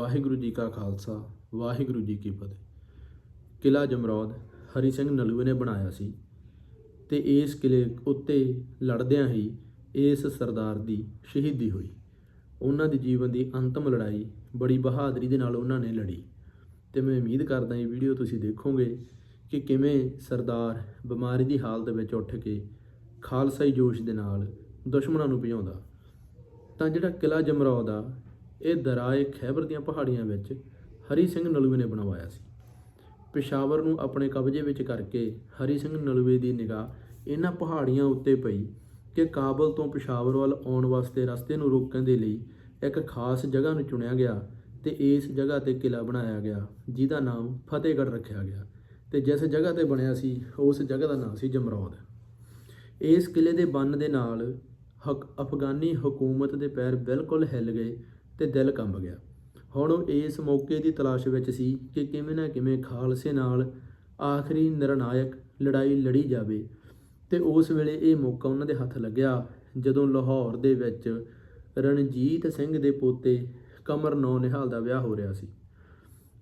ਵਾਹਿਗੁਰੂ ਜੀ ਕਾ ਖਾਲਸਾ, ਵਾਹਿਗੁਰੂ ਜੀ ਕੀ ਫਤਿਹ। ਕਿਲਾ ਜਮਰੌਦ ਹਰੀ ਸਿੰਘ ਨਲੂਏ ਨੇ ਬਣਾਇਆ ਸੀ ਤੇ ਇਸ ਕਿਲੇ ਉੱਤੇ ਲੜਦਿਆਂ ਹੀ ਇਸ ਸਰਦਾਰ ਦੀ ਸ਼ਹੀਦੀ ਹੋਈ। ਉਹਨਾਂ ਦੇ ਜੀਵਨ ਦੀ ਅੰਤਮ ਲੜਾਈ ਬੜੀ ਬਹਾਦਰੀ ਦੇ ਨਾਲ ਉਹਨਾਂ ਨੇ ਲੜੀ ਤੇ ਮੈਂ ਉਮੀਦ ਕਰਦਾ ਇਹ ਵੀਡੀਓ ਤੁਸੀਂ ਦੇਖੋਗੇ ਕਿ ਕਿਵੇਂ ਸਰਦਾਰ ਬਿਮਾਰੀ ਦੀ ਹਾਲਤ ਵਿੱਚ ਉੱਠ ਕੇ ਖਾਲਸਾਈ ਜੋਸ਼ ਦੇ ਨਾਲ ਦੁਸ਼ਮਣਾਂ ਨੂੰ ਭਜਾਉਂਦਾ। ਤਾਂ ਜਿਹੜਾ ਕਿਲਾ ਜਮਰੌਦ ਆ ਇਹ ਦਰਾਏ ਖੈਬਰ ਦੀਆਂ ਪਹਾੜੀਆਂ ਵਿੱਚ ਹਰੀ ਸਿੰਘ ਨਲੂਏ ਨੇ ਬਣਵਾਇਆ ਸੀ। ਪਿਸ਼ਾਵਰ ਨੂੰ ਆਪਣੇ ਕਬਜ਼ੇ ਵਿੱਚ ਕਰਕੇ ਹਰੀ ਸਿੰਘ ਨਲੂਏ ਦੀ ਨਿਗਾਹ ਇਹਨਾਂ ਪਹਾੜੀਆਂ ਉੱਤੇ ਪਈ ਕਿ ਕਾਬਲ ਤੋਂ ਪਿਸ਼ਾਵਰ ਵੱਲ ਆਉਣ ਵਾਸਤੇ ਰਸਤੇ ਨੂੰ ਰੋਕਣ ਦੇ ਲਈ ਇੱਕ ਖਾਸ ਜਗ੍ਹਾ ਨੂੰ ਚੁਣਿਆ ਗਿਆ ਤੇ ਇਸ ਜਗ੍ਹਾ ਤੇ ਕਿਲਾ ਬਣਾਇਆ ਗਿਆ, ਜਿਹਦਾ ਨਾਮ ਫਤਿਹਗੜ੍ਹ ਰੱਖਿਆ ਗਿਆ ਤੇ ਜਿਸ ਜਗ੍ਹਾ ਤੇ ਬਣਿਆ ਸੀ, ਉਸ ਜਗ੍ਹਾ ਦਾ ਨਾਮ ਸੀ ਜਮਰੌਦ। ਇਸ ਕਿਲੇ ਦੇ ਬੰਨ ਦੇ ਨਾਲ ਹਕ ਅਫਗਾਨੀ ਹਕੂਮਤ ਦੇ ਪੈਰ ਬਿਲਕੁਲ ਹਿੱਲ ਗਏ ਤੇ ਦਿਲ ਕੰਬ ਗਿਆ। ਹੁਣ ਉਹ ਇਸ ਮੌਕੇ ਦੀ ਤਲਾਸ਼ ਵਿੱਚ ਸੀ ਕਿ ਕਿਵੇਂ ਨਾ ਕਿਵੇਂ ਖਾਲਸੇ ਨਾਲ ਆਖਰੀ ਨਿਰਣਾਇਕ ਲੜਾਈ ਲੜੀ ਜਾਵੇ ਤੇ ਉਸ ਵੇਲੇ ਇਹ ਮੌਕਾ ਉਹਨਾਂ ਦੇ ਹੱਥ ਲੱਗਿਆ, ਜਦੋਂ ਲਾਹੌਰ ਦੇ ਵਿੱਚ ਰਣਜੀਤ ਸਿੰਘ ਦੇ ਪੋਤੇ ਕਮਰ ਨੌ ਨਿਹਾਲ ਦਾ ਵਿਆਹ ਹੋ ਰਿਹਾ ਸੀ।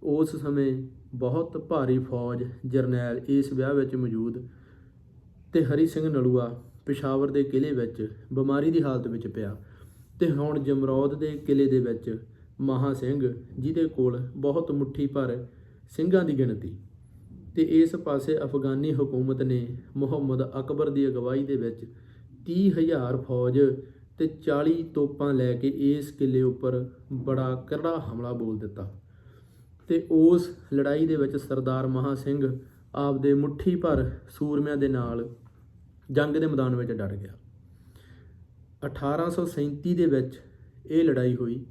ਉਸ ਸਮੇਂ ਬਹੁਤ ਭਾਰੀ ਫੌਜ ਜਰਨੈਲ ਇਸ ਵਿਆਹ ਵਿੱਚ ਮੌਜੂਦ ਤੇ ਹਰੀ ਸਿੰਘ ਨਲੂਆ, ਪਿਸ਼ਾਵਰ ਦੇ ਕਿਲੇ ਵਿੱਚ ਬਿਮਾਰੀ ਦੀ ਹਾਲਤ ਵਿੱਚ ਪਿਆ। ਤੇ ਹੁਣ ਜਮਰੌਦ ਦੇ ਕਿਲੇ ਦੇ ਵਿੱਚ ਮਹਾ ਸਿੰਘ, ਜਿਹਦੇ ਕੋਲ ਬਹੁਤ ਮੁੱਠੀ ਭਰ ਸਿੰਘਾਂ ਦੀ ਗਿਣਤੀ ਤੇ ਇਸ ਪਾਸੇ ਅਫਗਾਨੀ ਹਕੂਮਤ ਨੇ ਮੁਹੰਮਦ ਅਕਬਰ ਦੀ ਅਗਵਾਈ ਦੇ ਵਿੱਚ 30000 ਫੌਜ ਤੇ 40 ਤੋਪਾਂ ਲੈ ਕੇ ਇਸ ਕਿਲੇ ਉੱਪਰ ਬੜਾ ਕਰੜਾ ਹਮਲਾ ਬੋਲ ਦਿੱਤਾ ਤੇ ਉਸ ਲੜਾਈ ਦੇ ਵਿੱਚ ਸਰਦਾਰ ਮਹਾ ਸਿੰਘ ਆਪਦੇ ਮੁੱਠੀ ਭਰ ਸੂਰਮਿਆਂ ਦੇ ਨਾਲ ਜੰਗ ਦੇ ਮੈਦਾਨ ਵਿੱਚ ਡਟ ਗਿਆ। 1837 ਦੇ ਵਿੱਚ ਇਹ ਲੜਾਈ ਹੋਈ,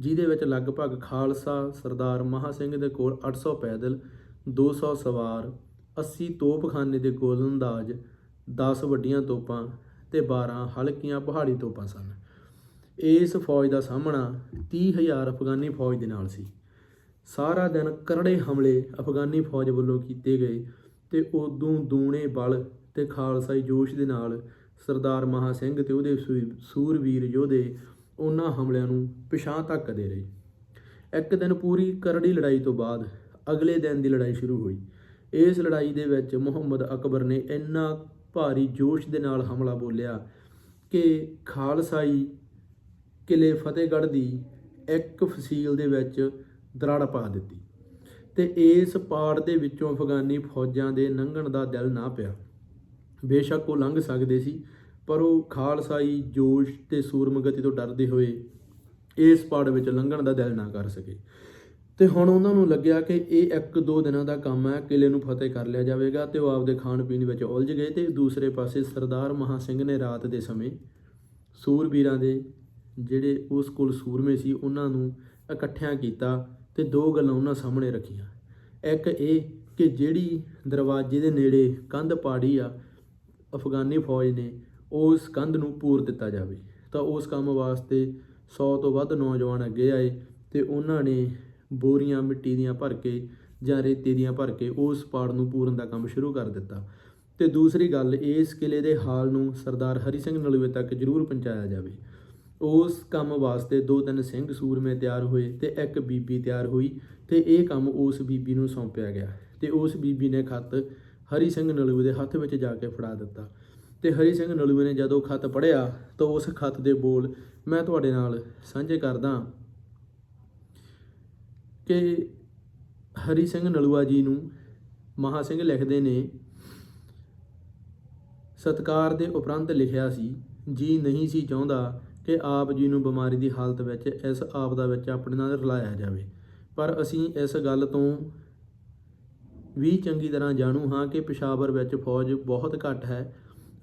ਜਿਹਦੇ ਵਿੱਚ ਲਗਭਗ ਖਾਲਸਾ ਸਰਦਾਰ ਮਹਾ ਸਿੰਘ ਦੇ ਕੋਲ 800 ਪੈਦਲ 200 ਸਵਾਰ 80 ਤੋਪਖਾਨੇ ਦੇ ਗੋਲੰਦਾਜ਼ 10 ਵੱਡੀਆਂ ਤੋਪਾਂ ਤੇ 12 ਹਲਕੀਆਂ ਪਹਾੜੀ ਤੋਪਾਂ ਸਨ। ਇਸ ਫੌਜ ਦਾ ਸਾਹਮਣਾ 30000 ਅਫਗਾਨੀ ਫੌਜ ਦੇ ਨਾਲ ਸੀ। ਸਾਰਾ ਦਿਨ ਕਰੜੇ ਹਮਲੇ ਅਫਗਾਨੀ ਫੌਜ ਵੱਲੋਂ ਕੀਤੇ ਗਏ ਤੇ ਉਦੋਂ ਦੂਣੇ ਬਲ ਤੇ ਖਾਲਸਾਈ ਜੋਸ਼ ਦੇ ਨਾਲ ਸਰਦਾਰ ਮਹਾ ਸਿੰਘ ਤੇ ਉਹਦੇ ਸੂ- ਸੂਰਵੀਰ ਯੋਧੇ ਉਹਨਾਂ ਹਮਲਿਆਂ ਨੂੰ ਪਿਛਾਂ ਧੱਕਦੇ ਰਹੇ। ਇੱਕ ਦਿਨ ਪੂਰੀ ਕਰੜੀ ਲੜਾਈ ਤੋਂ ਬਾਅਦ ਅਗਲੇ ਦਿਨ ਦੀ ਲੜਾਈ ਸ਼ੁਰੂ ਹੋਈ। ਇਸ ਲੜਾਈ ਦੇ ਵਿੱਚ ਮੁਹੰਮਦ ਅਕਬਰ ਨੇ ਇੰਨਾ ਭਾਰੀ ਜੋਸ਼ ਦੇ ਨਾਲ ਹਮਲਾ ਬੋਲਿਆ ਕਿ ਖਾਲਸਾਈ ਕਿਲੇ ਫਤਿਹਗੜ੍ਹ ਦੀ ਇੱਕ ਫਸੀਲ ਦੇ ਵਿੱਚ ਦਰਾੜ ਪਾ ਦਿੱਤੀ ਤੇ ਇਸ ਪਾੜ ਦੇ ਵਿੱਚੋਂ ਅਫਗਾਨੀ ਫੌਜਾਂ ਦੇ ਲੰਘਣ ਦਾ ਦਿਲ ਨਾ ਪਿਆ। ਬੇਸ਼ੱਕ ਉਹ ਲੰਘ ਸਕਦੇ ਸੀ, ਪਰ ਉਹ ਖਾਲਸਾਈ ਜੋਸ਼ ਤੇ ਸੂਰਮਗਤੀ ਤੋਂ ਡਰਦੇ ਹੋਏ ਇਸ ਪਾੜ ਵਿੱਚ ਲੰਘਣ ਦਾ ਦਿਲ ਨਾ ਕਰ ਸਕੇ। ਤੇ ਹੁਣ ਉਹਨਾਂ ਨੂੰ ਲੱਗਿਆ ਕਿ ਇਹ ਇੱਕ ਦੋ ਦਿਨਾਂ ਦਾ ਕੰਮ ਹੈ, ਕਿਲੇ ਨੂੰ ਫਤਿਹ ਕਰ ਲਿਆ ਜਾਵੇਗਾ ਤੇ ਉਹ ਆਪਦੇ ਖਾਣ ਪੀਣ ਵਿੱਚ ਉਲਝ ਗਏ ਤੇ ਦੂਸਰੇ ਪਾਸੇ ਸਰਦਾਰ ਮਹਾ ਸਿੰਘ ਨੇ ਰਾਤ ਦੇ ਸਮੇਂ ਸੂਰਬੀਰਾਂ ਦੇ ਜਿਹੜੇ ਉਸ ਕੋਲ ਸੂਰਮੇ ਸੀ, ਉਹਨਾਂ ਨੂੰ ਇਕੱਠਿਆਂ ਕੀਤਾ ਤੇ ਦੋ ਗੱਲਾਂ ਉਹਨਾਂ ਸਾਹਮਣੇ ਰੱਖੀਆਂ। ਇੱਕ ਇਹ ਕਿ ਜਿਹੜੀ ਦਰਵਾਜ਼ੇ ਦੇ ਨੇੜੇ ਕੰਧ ਪਾੜੀ ਆ ਅਫਗਾਨੀ ਫੌਜ ਨੇ ਉਸ ਕੰਧ ਨੂੰ ਪੂਰ ਦਿੱਤਾ ਜਾਵੇ। ਤਾਂ ਉਸ ਕੰਮ ਵਾਸਤੇ 100 ਤੋਂ ਵੱਧ ਨੌਜਵਾਨ ਅੱਗੇ ਆਏ ਤੇ ਉਹਨਾਂ ਨੇ ਬੋਰੀਆਂ ਮਿੱਟੀ ਦੀਆਂ ਭਰ ਕੇ ਜਾਂ ਰੇਤੇ ਦੀਆਂ ਭਰ ਕੇ ਉਸ ਪਾੜ ਨੂੰ ਪੂਰਨ ਦਾ ਕੰਮ ਸ਼ੁਰੂ ਕਰ ਦਿੱਤਾ। ਤੇ ਦੂਸਰੀ ਗੱਲ, ਇਸ ਕਿਲੇ ਦੇ ਹਾਲ ਨੂੰ ਸਰਦਾਰ ਹਰੀ ਸਿੰਘ ਨਲੂਏ ਤੱਕ ਜ਼ਰੂਰ ਪਹੁੰਚਾਇਆ ਜਾਵੇ। ਉਸ ਕੰਮ ਵਾਸਤੇ ਦੋ ਤਿੰਨ ਸਿੰਘ ਸੂਰਮੇ ਤਿਆਰ ਹੋਏ ਤੇ ਇੱਕ ਬੀਬੀ ਤਿਆਰ ਹੋਈ ਤੇ ਇਹ ਕੰਮ ਉਸ ਬੀਬੀ ਨੂੰ ਸੌਂਪਿਆ ਗਿਆ। ਤੇ ਉਸ ਬੀਬੀ ਨੇ ਖਤ ਹਰੀ ਸਿੰਘ ਨਲੂਏ ਦੇ ਹੱਥ ਵਿੱਚ ਜਾ ਕੇ ਫੜਾ ਦਿੱਤਾ। ਤੇ ਹਰੀ ਸਿੰਘ ਨਲੂਏ ਨੇ ਜਦੋਂ ਖਤ ਪੜ੍ਹਿਆ, ਤਾਂ ਉਸ ਖੱਤ ਦੇ ਬੋਲ ਮੈਂ ਤੁਹਾਡੇ ਨਾਲ ਸਾਂਝੇ ਕਰਦਾ ਕਿ ਹਰੀ ਸਿੰਘ ਨਲੂਆ ਜੀ ਨੂੰ ਮਹਾ ਸਿੰਘ ਲਿਖਦੇ ਨੇ, ਸਤਕਾਰ ਦੇ ਉਪਰੰਤ ਲਿਖਿਆ ਸੀ, ਜੀ ਨਹੀਂ ਸੀ ਚਾਹੁੰਦਾ ਕਿ ਆਪ ਜੀ ਨੂੰ ਬਿਮਾਰੀ ਦੀ ਹਾਲਤ ਵਿੱਚ ਇਸ ਆਪਦਾ ਵਿੱਚ ਆਪਣੇ ਨਾਲ ਰਲਾਇਆ ਜਾਵੇ। ਪਰ ਅਸੀਂ ਇਸ ਗੱਲ ਤੋਂ ਵੀ ਚੰਗੀ ਤਰ੍ਹਾਂ ਜਾਣੂ ਹਾਂ ਕਿ ਪਿਸ਼ਾਵਰ ਵਿੱਚ ਫੌਜ ਬਹੁਤ ਘੱਟ ਹੈ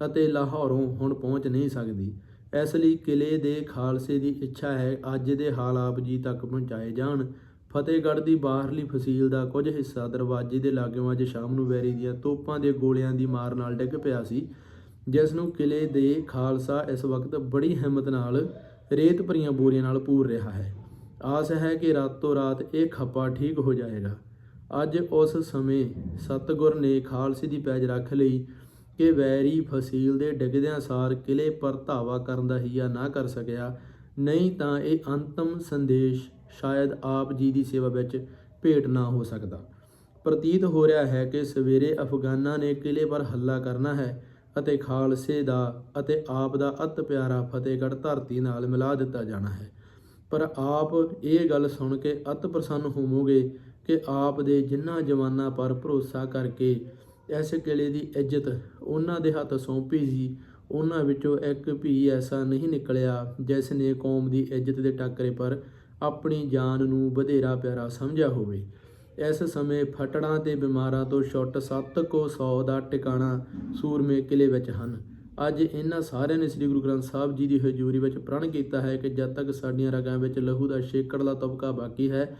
ਅਤੇ ਲਾਹੌਰੋਂ ਹੁਣ ਪਹੁੰਚ ਨਹੀਂ ਸਕਦੀ। ਇਸ ਲਈ ਕਿਲੇ ਦੇ ਖਾਲਸੇ ਦੀ ਇੱਛਾ ਹੈ, ਅੱਜ ਦੇ ਹਾਲ ਆਪ ਜੀ ਤੱਕ ਪਹੁੰਚਾਏ ਜਾਣ। ਫਤਿਹਗੜ੍ਹ ਦੀ ਬਾਹਰਲੀ ਫਸੀਲ ਦਾ ਕੁਝ ਹਿੱਸਾ ਦਰਵਾਜ਼ੇ ਦੇ ਲਾਗਿਓਂ ਅੱਜ ਸ਼ਾਮ ਨੂੰ ਵੈਰੀ ਦੀਆਂ ਤੋਪਾਂ ਦੇ ਗੋਲਿਆਂ ਦੀ ਮਾਰ ਨਾਲ ਡਿੱਗ ਪਿਆ ਸੀ, ਜਿਸ ਨੂੰ ਕਿਲੇ ਦੇ ਖਾਲਸਾ ਇਸ ਵਕਤ ਬੜੀ ਹਿੰਮਤ ਨਾਲ ਰੇਤ ਭਰੀਆਂ ਬੋਰੀਆਂ ਨਾਲ ਪੂਰ ਰਿਹਾ ਹੈ। ਆਸ ਹੈ ਕਿ ਰਾਤੋਂ ਰਾਤ ਇਹ ਖੱਪਾ ਠੀਕ ਹੋ ਜਾਏਗਾ। ਅੱਜ ਉਸ ਸਮੇਂ ਸਤਗੁਰ ਨੇ ਖਾਲਸੇ ਦੀ ਪੈਜ ਰੱਖ ਲਈ ਕਿ ਵੈਰੀ ਫਸੀਲ ਦੇ ਡਿੱਗਦਿਆਂ ਸਾਰ ਕਿਲੇ ਪਰ ਧਾਵਾ ਕਰਨ ਦਾ ਹੀਆ ਨਾ ਕਰ ਸਕਿਆ। ਨਹੀਂ ਤਾਂ ਇਹ ਅੰਤਮ ਸੰਦੇਸ਼ ਸ਼ਾਇਦ ਆਪ ਜੀ ਦੀ ਸੇਵਾ ਵਿੱਚ ਭੇਟ ਨਾ ਹੋ ਸਕਦਾ। ਪ੍ਰਤੀਤ ਹੋ ਰਿਹਾ ਹੈ ਕਿ ਸਵੇਰੇ ਅਫਗਾਨਾਂ ਨੇ ਕਿਲੇ ਪਰ ਹੱਲਾ ਕਰਨਾ ਹੈ ਅਤੇ ਖਾਲਸੇ ਦਾ ਅਤੇ ਆਪ ਦਾ ਅਤ ਪਿਆਰਾ ਫਤਿਹਗੜ੍ਹ ਧਰਤੀ ਨਾਲ ਮਿਲਾ ਦਿੱਤਾ ਜਾਣਾ ਹੈ। ਪਰ ਆਪ ਇਹ ਗੱਲ ਸੁਣ ਕੇ ਅਤ ਪ੍ਰਸੰਨ ਹੋਵੋਗੇ ਕਿ ਆਪ ਦੇ ਜਿਨ੍ਹਾਂ ਜਵਾਨਾਂ ਪਰ ਭਰੋਸਾ ਕਰਕੇ ਇਸ ਕਿਲੇ ਦੀ ਇੱਜ਼ਤ ਉਹਨਾਂ ਦੇ ਹੱਥ ਸੌਂਪੀ ਸੀ, ਉਹਨਾਂ ਵਿੱਚੋਂ ਇੱਕ ਵੀ ਐਸਾ ਨਹੀਂ ਨਿਕਲਿਆ ਜਿਸ ਨੇ ਕੌਮ ਦੀ ਇੱਜ਼ਤ ਦੇ ਟਾਕਰੇ ਪਰ ਆਪਣੀ ਜਾਨ ਨੂੰ ਵਧੇਰਾ ਪਿਆਰਾ ਸਮਝਿਆ ਹੋਵੇ। ਇਸ ਸਮੇਂ ਫਟੜਾਂ ਤੇ ਬਿਮਾਰਾਂ ਤੋਂ ਛੁੱਟ ਸੱਤ ਕੋ ਸੌ ਦਾ ਟਿਕਾਣਾ ਸੂਰਮੇ ਕਿਲੇ ਵਿੱਚ ਹਨ। ਅੱਜ ਇਹਨਾਂ ਸਾਰਿਆਂ ਨੇ ਸ੍ਰੀ ਗੁਰੂ ਗ੍ਰੰਥ ਸਾਹਿਬ ਜੀ ਦੀ ਹਜ਼ੂਰੀ ਵਿੱਚ ਪ੍ਰਣ ਕੀਤਾ ਹੈ ਕਿ ਜਦ ਤੱਕ ਸਾਡੀਆਂ ਰਗਾਂ ਵਿੱਚ ਲਹੂ ਦਾ ਛੇਕੜਲਾ ਤਬਕਾ ਬਾਕੀ ਹੈ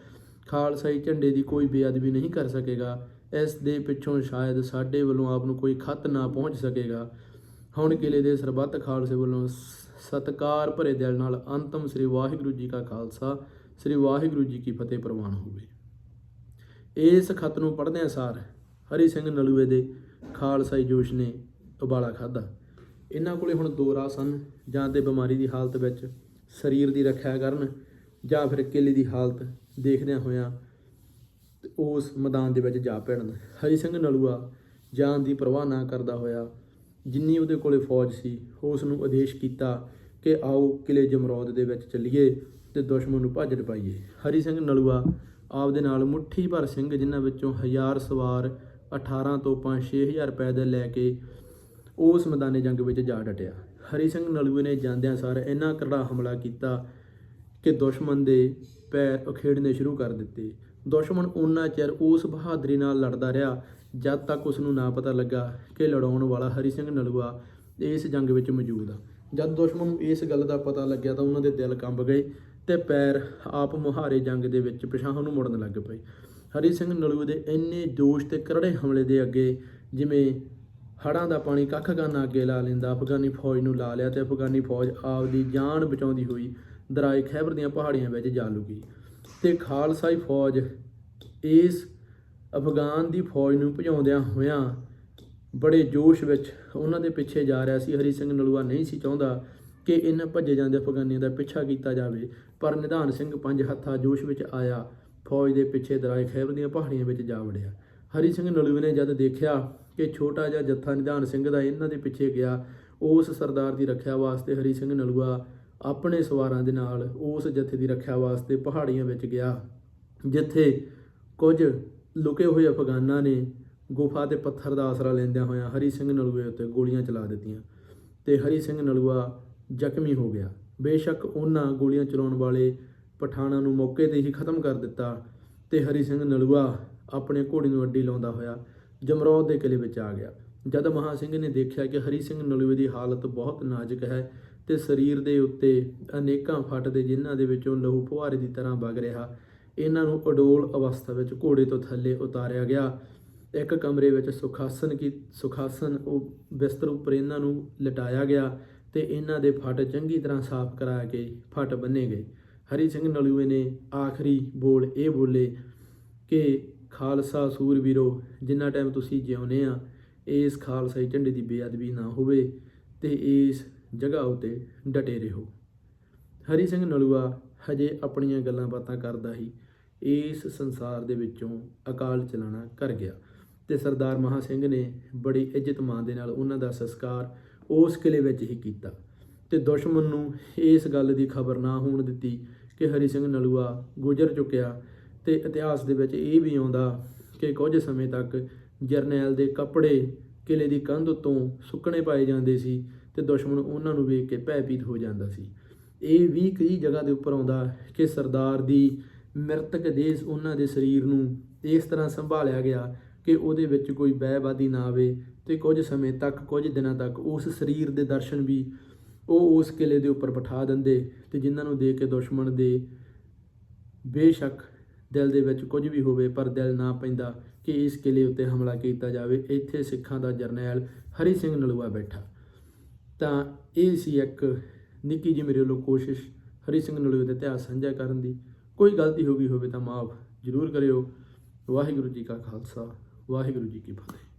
ਖਾਲਸਾਈ ਝੰਡੇ ਦੀ ਕੋਈ ਬੇਅਦਬੀ ਨਹੀਂ ਕਰ ਸਕੇਗਾ। ਇਸ ਦੇ ਪਿੱਛੋਂ ਸ਼ਾਇਦ ਸਾਡੇ ਵੱਲੋਂ ਆਪ ਨੂੰ ਕੋਈ ਖਤ ਨਾ ਪਹੁੰਚ ਸਕੇਗਾ। ਹੁਣ ਕਿਲੇ ਦੇ ਸਰਬੱਤ ਖਾਲਸੇ ਵੱਲੋਂ ਸ- ਸਤਿਕਾਰ ਭਰੇ ਦਿਲ ਨਾਲ ਅੰਤਮ ਸ੍ਰੀ ਵਾਹਿਗੁਰੂ ਜੀ ਕਾ ਖਾਲਸਾ, ਸ੍ਰੀ ਵਾਹਿਗੁਰੂ ਜੀ ਕੀ ਫਤਿਹ ਪ੍ਰਵਾਨ ਹੋਵੇ। ਇਸ ਖਤ ਨੂੰ ਪੜ੍ਹਦਿਆਂ ਸਾਰ ਹਰੀ ਸਿੰਘ ਨਲੂਏ ਦੇ ਖਾਲਸਾਈ ਜੋਸ਼ ਨੇ ਉਬਾਲਾ ਖਾਦਾ ਇਹਨਾਂ ਕੋਲੇ ਹੁਣ ਦੋ ਰਾਹ ਸਨ, ਜਾਂ ਤੇ ਬਿਮਾਰੀ ਦੀ ਹਾਲਤ ਵਿੱਚ ਸਰੀਰ ਦੀ ਰੱਖਿਆ ਕਰਨ ਜਾਂ ਫਿਰ ਕਿਲੇ ਦੀ ਹਾਲਤ ਦੇਖਦਿਆਂ ਹੋਇਆਂ ਉਸ ਮੈਦਾਨ ਦੇ ਵਿੱਚ ਜਾ ਪੈਣ। ਹਰੀ ਸਿੰਘ ਨਲੂਆ ਜਾਨ ਦੀ ਪਰਵਾਹ ਨਾ ਕਰਦਾ ਹੋਇਆ ਜਿੰਨੀ ਉਹਦੇ ਕੋਲੇ ਫੌਜ ਸੀ, ਉਸ ਨੂੰ ਆਦੇਸ਼ ਕੀਤਾ ਕਿ ਆਓ ਕਿਲੇ ਜਮਰੌਦ ਦੇ ਵਿੱਚ ਚੱਲੀਏ ਤੇ ਦੁਸ਼ਮਣ ਨੂੰ ਭੱਜ ਪਾਈਏ ਹਰੀ ਸਿੰਘ ਨਲੂਆ ਆਪ ਦੇ ਨਾਲ ਮੁੱਠੀ ਭਰ ਸਿੰਘ ਜਿਨ੍ਹਾਂ ਵਿੱਚੋਂ ਹਜ਼ਾਰ ਸਵਾਰ 18 ਤੋਂ 5-6000 ਪੈਦਲ ਲੈ ਕੇ ਉਸ ਮੈਦਾਨੇ ਜੰਗ ਵਿੱਚ ਜਾ ਡਟਿਆ। ਹਰੀ ਸਿੰਘ ਨਲੂਏ ਨੇ ਜਾਂਦਿਆਂ ਸਾਰ ਇੰਨਾ ਕਰੜਾ ਹਮਲਾ ਕੀਤਾ ਕਿ ਦੁਸ਼ਮਣ ਦੇ ਪੈਰ ਉਖੇੜਨੇ ਸ਼ੁਰੂ ਕਰ ਦਿੱਤੇ। ਦੁਸ਼ਮਣ ਉਨਾ ਚਿਰ ਉਸ ਬਹਾਦਰੀ ਨਾਲ ਲੜਦਾ ਰਿਹਾ, ਜਦ ਤੱਕ ਉਸ ਨੂੰ ਨਾ ਪਤਾ ਲੱਗਾ ਕਿ ਲੜਾਉਣ ਵਾਲਾ ਹਰੀ ਸਿੰਘ ਨਲੂਆ ਇਸ ਜੰਗ ਵਿੱਚ ਮੌਜੂਦ ਆ। ਜਦ ਦੁਸ਼ਮਣ ਨੂੰ ਇਸ ਗੱਲ ਦਾ ਪਤਾ ਲੱਗਿਆ ਤਾਂ ਉਹਨਾਂ ਦੇ ਦਿਲ ਕੰਬ ਗਏ ਤੇ ਪੈਰ ਆਪ ਮੁਹਾਰੇ ਜੰਗ ਦੇ ਵਿੱਚ ਪਿਛਾਹ ਨੂੰ ਮੁੜਨ ਲੱਗ ਪਏ। ਹਰੀ ਸਿੰਘ ਨਲੂਏ ਦੇ ਇੰਨੇ ਜੋਸ਼ ਤੇ ਕਰੜੇ ਹਮਲੇ ਦੇ ਅੱਗੇ ਜਿਵੇਂ ਹੜਾਂ ਦਾ ਪਾਣੀ ਕੱਖ ਗਾਨਾ ਅੱਗੇ ਲਾ ਲੈਂਦਾ, ਅਫਗਾਨੀ ਫੌਜ ਨੂੰ ਲਾ ਲਿਆ ਤੇ ਅਫਗਾਨੀ ਫੌਜ ਆਪ ਦੀ ਜਾਨ ਬਚਾਉਂਦੀ ਹੋਈ ਦਰਾਏ ਖੈਬਰ ਦੀਆਂ ਪਹਾੜੀਆਂ ਵਿੱਚ ਜਾ ਲੁਕੀ ਤੇ ਖਾਲਸਾਈ ਫੌਜ ਇਸ ਅਫਗਾਨ ਦੀ ਫੌਜ ਨੂੰ ਭਜਾਉਂਦਿਆਂ ਹੋਇਆਂ ਬੜੇ ਜੋਸ਼ ਵਿੱਚ ਉਹਨਾਂ ਦੇ ਪਿੱਛੇ ਜਾ ਰਿਹਾ ਸੀ। ਹਰੀ ਸਿੰਘ ਨਲੂਆ ਨਹੀਂ ਸੀ ਚਾਹੁੰਦਾ ਕਿ ਇਹਨਾਂ ਭੱਜੇ ਜਾਂਦੇ ਅਫਗਾਨੀਆਂ ਦਾ ਪਿੱਛਾ ਕੀਤਾ ਜਾਵੇ, ਪਰ ਨਿਧਾਨ ਸਿੰਘ ਪੰਜ ਹੱਥਾਂ ਜੋਸ਼ ਵਿੱਚ ਆਇਆ, ਫੌਜ ਦੇ ਪਿੱਛੇ ਦਰਾਏ ਖੈਬਰ ਦੀਆਂ ਪਹਾੜੀਆਂ ਵਿੱਚ ਜਾ ਵੜਿਆ। ਹਰੀ ਸਿੰਘ ਨਲੂਏ ਨੇ ਜਦ ਦੇਖਿਆ ਕਿ ਛੋਟਾ ਜਿਹਾ ਜੱਥਾ ਨਿਧਾਨ ਸਿੰਘ ਦਾ ਇਹਨਾਂ ਦੇ ਪਿੱਛੇ ਗਿਆ, ਉਸ ਸਰਦਾਰ ਦੀ ਰੱਖਿਆ ਵਾਸਤੇ ਹਰੀ ਸਿੰਘ ਨਲੂਆ ਆਪਣੇ ਸਵਾਰਾਂ ਦੇ ਨਾਲ ਉਸ ਜਥੇ ਦੀ ਰੱਖਿਆ ਵਾਸਤੇ ਪਹਾੜੀਆਂ ਵਿੱਚ ਗਿਆ, ਜਿੱਥੇ ਕੁਝ ਲੁਕੇ ਹੋਏ ਅਫਗਾਨਾਂ ਨੇ ਗੁਫਾ ਤੇ ਪੱਥਰ ਦਾ ਆਸਰਾ ਲੈਂਦਿਆਂ ਹੋਇਆਂ ਹਰੀ ਸਿੰਘ ਨਲੂਏ ਉੱਤੇ ਗੋਲੀਆਂ ਚਲਾ ਦਿੱਤੀਆਂ ਤੇ ਹਰੀ ਸਿੰਘ ਨਲੂਆ ਜ਼ਖਮੀ ਹੋ ਗਿਆ। ਬੇਸ਼ੱਕ ਉਹਨਾਂ ਗੋਲੀਆਂ ਚਲਾਉਣ ਵਾਲੇ ਪਠਾਣਾਂ ਨੂੰ ਮੌਕੇ ਤੇ ਹੀ ਖਤਮ ਕਰ ਦਿੱਤਾ ਤੇ ਹਰੀ ਸਿੰਘ ਨਲੂਆ ਆਪਣੇ ਘੋੜੀ ਨੂੰ ਅੱਡੀ ਲਾਉਂਦਾ ਹੋਇਆ ਜਮਰੌਦ ਦੇ ਕਿਲੇ ਵਿੱਚ ਆ ਗਿਆ। ਜਦ ਮਹਾ ਸਿੰਘ ਨੇ ਦੇਖਿਆ ਕਿ ਹਰੀ ਸਿੰਘ ਨਲੂਏ ਦੀ ਹਾਲਤ ਬਹੁਤ ਨਾਜ਼ੁਕ ਹੈ ਤੇ ਸਰੀਰ ਦੇ ਉੱਤੇ ਅਨੇਕਾਂ ਫੱਟ ਦੇ ਜਿਨ੍ਹਾਂ ਦੇ ਵਿੱਚੋਂ ਲਹੂ ਫੁਹਾਰੇ ਦੀ ਤਰ੍ਹਾਂ ਵਗ ਰਿਹਾ, ਇਹਨਾਂ ਨੂੰ ਅਡੋਲ ਅਵਸਥਾ ਵਿੱਚ ਘੋੜੇ ਤੋਂ ਥੱਲੇ ਉਤਾਰਿਆ ਗਿਆ। ਇੱਕ ਕਮਰੇ ਵਿੱਚ ਸੁਖਾਸਨ ਕੀ, ਸੁਖਾਸਨ ਉਹ ਬਿਸਤਰ ਉੱਪਰ ਇਹਨਾਂ ਨੂੰ ਲਟਾਇਆ ਗਿਆ ਤੇ ਇਹਨਾਂ ਦੇ ਫੱਟ ਚੰਗੀ ਤਰ੍ਹਾਂ ਸਾਫ਼ ਕਰਾ ਕੇ ਫੱਟ ਬੰਨੇ ਗਏ। ਹਰੀ ਸਿੰਘ ਨਲੂਏ ਨੇ ਆਖਰੀ ਬੋਲ ਇਹ ਬੋਲੇ ਕਿ, ਖਾਲਸਾ ਸੂਰਵੀਰੋ ਜਿੰਨਾ ਟਾਈਮ ਤੁਸੀਂ ਜਿਉਂਦੇ ਆ, ਇਸ ਖਾਲਸਾਈ ਝੰਡੇ ਦੀ ਬੇਅਦਬੀ ਨਾ ਹੋਵੇ ਤੇ ਇਸ ਜਗ੍ਹਾ ਉਤੇ ਡਟੇ ਰਹੋ। ਹਰੀ ਸਿੰਘ ਨਲੂਆ ਹਜੇ ਆਪਣੀਆਂ ਗੱਲਾਂ ਬਾਤਾਂ ਕਰਦਾ ਹੀ ਇਸ ਸੰਸਾਰ ਦੇ ਵਿੱਚੋਂ ਅਕਾਲ ਚਲਾਣਾ ਕਰ ਗਿਆ ਤੇ ਸਰਦਾਰ ਮਹਾ ਸਿੰਘ ਨੇ ਬੜੀ ਇੱਜ਼ਤ ਮਾਨ ਦੇ ਨਾਲ ਉਹਨਾਂ ਦਾ ਸੰਸਕਾਰ ਉਸ ਕਿਲੇ ਵਿੱਚ ਹੀ ਕੀਤਾ ਤੇ ਦੁਸ਼ਮਣ ਨੂੰ ਇਸ ਗੱਲ ਦੀ ਖਬਰ ਨਾ ਹੋਣ ਦਿੱਤੀ ਕਿ ਹਰੀ ਸਿੰਘ ਨਲੂਆ ਗੁਜ਼ਰ ਚੁੱਕਿਆ ਤੇ ਇਤਿਹਾਸ ਦੇ ਵਿੱਚ ਇਹ ਵੀ ਆਉਂਦਾ ਕਿ ਕੁਝ ਸਮੇਂ ਤੱਕ ਜਰਨੈਲ ਦੇ ਕੱਪੜੇ ਕਿਲੇ ਦੀ ਕੰਧ ਉੱਤੋਂ ਸੁੱਕਣੇ ਪਾਏ ਜਾਂਦੇ ਸੀ ਤੇ ਦੁਸ਼ਮਣ ਉਹਨਾਂ ਨੂੰ ਵੇਖ ਕੇ ਭੈਭੀਤ ਹੋ ਜਾਂਦਾ ਸੀ। ਇਹ ਵੀ ਕਈ ਜਗ੍ਹਾ ਦੇ ਉੱਪਰ ਆਉਂਦਾ ਕਿ ਸਰਦਾਰ ਦੀ ਮ੍ਰਿਤਕ ਦੇਹ ਉਹਨਾਂ ਦੇ ਸਰੀਰ ਨੂੰ ਇਸ ਤਰ੍ਹਾਂ ਸੰਭਾਲਿਆ ਗਿਆ ਕਿ ਉਹਦੇ ਵਿੱਚ ਕੋਈ ਬਹਿਬਾਦੀ ਨਾ ਆਵੇ ਤੇ ਕੁਝ ਸਮੇਂ ਤੱਕ, ਕੁਝ ਦਿਨਾਂ ਤੱਕ ਉਸ ਸਰੀਰ ਦੇ ਦਰਸ਼ਨ ਵੀ ਉਹ ਉਸ ਕਿਲੇ ਦੇ ਉੱਪਰ ਬਿਠਾ ਦਿੰਦੇ ਤੇ ਜਿਨ੍ਹਾਂ ਨੂੰ ਦੇਖ ਕੇ ਦੁਸ਼ਮਣ ਦੇ ਬੇਸ਼ੱਕ ਦਿਲ ਦੇ ਵਿੱਚ ਕੁਝ ਵੀ ਹੋਵੇ ਪਰ ਦਿਲ ਨਾ ਪੈਂਦਾ ਕਿ ਇਸ ਕਿਲੇ ਉੱਤੇ ਹਮਲਾ ਕੀਤਾ ਜਾਵੇ। ਇੱਥੇ ਸਿੱਖਾਂ ਦਾ ਜਰਨੈਲ ਹਰੀ ਸਿੰਘ ਨਲੂਆ ਬੈਠਾ। ਤਾਂ ਇਹ ਸੀ ਇੱਕ ਨਿੱਕੀ ਜਿਹੀ ਮੇਰੇ ਵੱਲੋਂ ਕੋਸ਼ਿਸ਼ ਹਰੀ ਸਿੰਘ ਨਲੂਏ ਦਾ ਇਤਿਹਾਸ ਸਾਂਝਾ ਕਰਨ ਦੀ। ਕੋਈ ਗਲਤੀ ਹੋ ਗਈ ਹੋਵੇ ਤਾਂ ਮਾਫ ਜ਼ਰੂਰ ਕਰਿਓ। ਵਾਹਿਗੁਰੂ ਜੀ ਕਾ ਖਾਲਸਾ, ਵਾਹਿਗੁਰੂ ਜੀ ਕੀ ਫਤਿਹ।